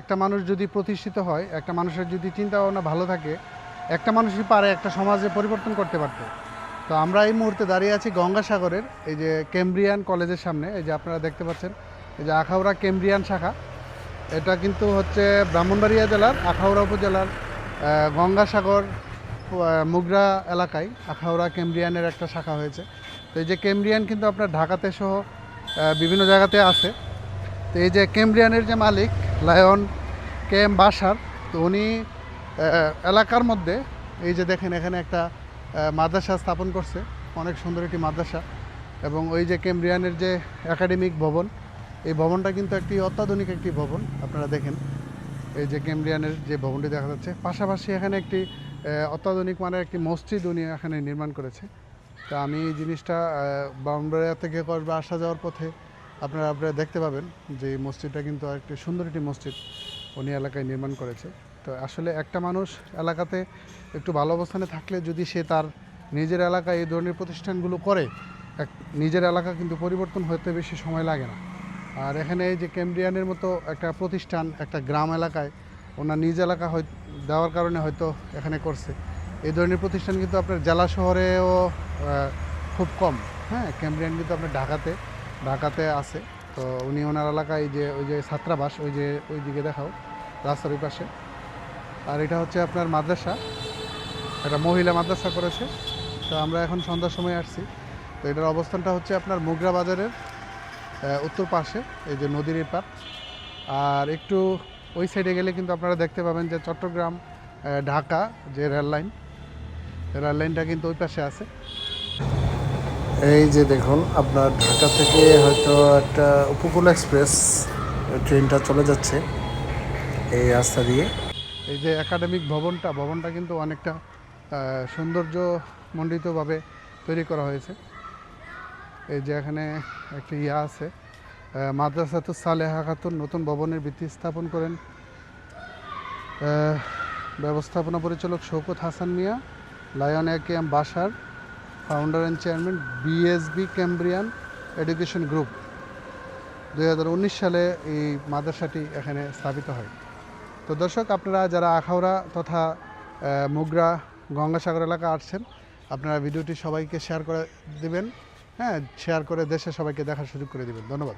একটা মানুষ যদি প্রতিষ্ঠিত হয়, একটা মানুষের যদি চিন্তা ভাবনা ভালো থাকে, একটা মানুষই পারে একটা সমাজে পরিবর্তন করতে পারতে। তো আমরা এই মুহূর্তে দাঁড়িয়ে আছি গঙ্গাসাগরের, এই যে কেমব্রিয়ান কলেজের সামনে, এই যে আপনারা দেখতে পাচ্ছেন, এই যে আখাউড়া কেমব্রিয়ান শাখা। এটা কিন্তু হচ্ছে ব্রাহ্মণবাড়িয়া জেলার, আখাউড়া উপজেলার গঙ্গাসাগর মুগরা এলাকায় আখাউড়া কেমব্রিয়ানের একটা শাখা হয়েছে। তো এই যে কেমব্রিয়ান কিন্তু আপনার ঢাকাতে সহ বিভিন্ন জায়গাতে আছে। তো এই যে কেমব্রিয়ানের যে মালিক লায়ন কে এম বাসার, তো উনি এলাকার মধ্যে, এই যে দেখেন এখানে একটা মাদ্রাসা স্থাপন করছে, অনেক সুন্দর একটি মাদ্রাসা, এবং ওই যে কেমব্রিয়ানের যে একাডেমিক ভবন, এই ভবনটা কিন্তু একটি অত্যাধুনিক একটি ভবন, আপনারা দেখেন, এই যে কেমব্রিয়ানের যে ভবনটি দেখা যাচ্ছে, পাশাপাশি এখানে একটি অত্যাধুনিক মানের একটি মসজিদ উনি এখানে নির্মাণ করেছে, তা আমি এই জিনিসটা বাউন্ডারিয়া থেকে করবে আসা যাওয়ার পথে আপনারা আপনারা দেখতে পাবেন যে মসজিদটা কিন্তু একটি সুন্দর একটি মসজিদ উনি এলাকায় নির্মাণ করেছে। তো আসলে একটা মানুষ এলাকাতে একটু ভালো অবস্থানে থাকলে যদি সে তার নিজের এলাকায় এই ধরনের প্রতিষ্ঠানগুলো করে, এক নিজের এলাকা কিন্তু পরিবর্তন হতে বেশি সময় লাগে না। আর এখানে এই যে ক্যাম্ব্রিয়ানের মতো একটা প্রতিষ্ঠান, একটা গ্রাম এলাকায় ওনার নিজ এলাকা হয় দেওয়ার কারণে হয়তো এখানে করছে। এই ধরনের প্রতিষ্ঠান কিন্তু আপনার জেলা শহরেও খুব কম। হ্যাঁ ক্যাম্ব্রিয়ান কিন্তু আপনার ঢাকাতে ঢাকাতে আছে। তো উনি ওনার এলাকায় যে, ওই যে ছাত্রাবাস, ওই যে, ওই দিকে দেখাও, রাস্তার ওই পাশে। আর এটা হচ্ছে আপনার মাদ্রাসা। এটা মহিলা মাদ্রাসা করেছে। তো আমরা এখন সন্ধ্যার সময় আসছি। তো এটার অবস্থানটা হচ্ছে আপনার মুগরা বাজারের উত্তর পাশে, এই যে নদীর এই পার আর একটু ওই সাইডে গেলে কিন্তু আপনারা দেখতে পাবেন যে চট্টগ্রাম ঢাকা যে রেল লাইন রেল লাইনটা কিন্তু ওই পাশে আছে। এই যে দেখুন আপনার ঢাকা থেকে হয়তো একটা উপকূল এক্সপ্রেস ট্রেনটা চলে যাচ্ছে এই রাস্তা দিয়ে। এই যে একাডেমিক ভবনটা ভবনটা কিন্তু অনেকটা সৌন্দর্যমণ্ডিতভাবে তৈরি করা হয়েছে। এই যে এখানে একটা ইয়া আছে আহ, মাদ্রাসাতু সালেহা খাতুন নতুন ভবনের ভিত্তি স্থাপন করেন। ব্যবস্থাপনা পরিচালক Shoukat Hasan Mia Lion A K M Basar founder and chairman BSB Cambrian education group দু হাজার উনিশ সালে এই মাদ্রাসাটি এখানে স্থাপিত হয়। তো দর্শক, আপনারা যারা আখাউড়া তথা মুগরা, গঙ্গাসাগর এলাকা আসছেন, আপনারা ভিডিওটি সবাইকে শেয়ার করে দিবেন। হ্যাঁ শেয়ার করে দেশে সবাইকে দেখার সুযোগ করে দেবেন। ধন্যবাদ।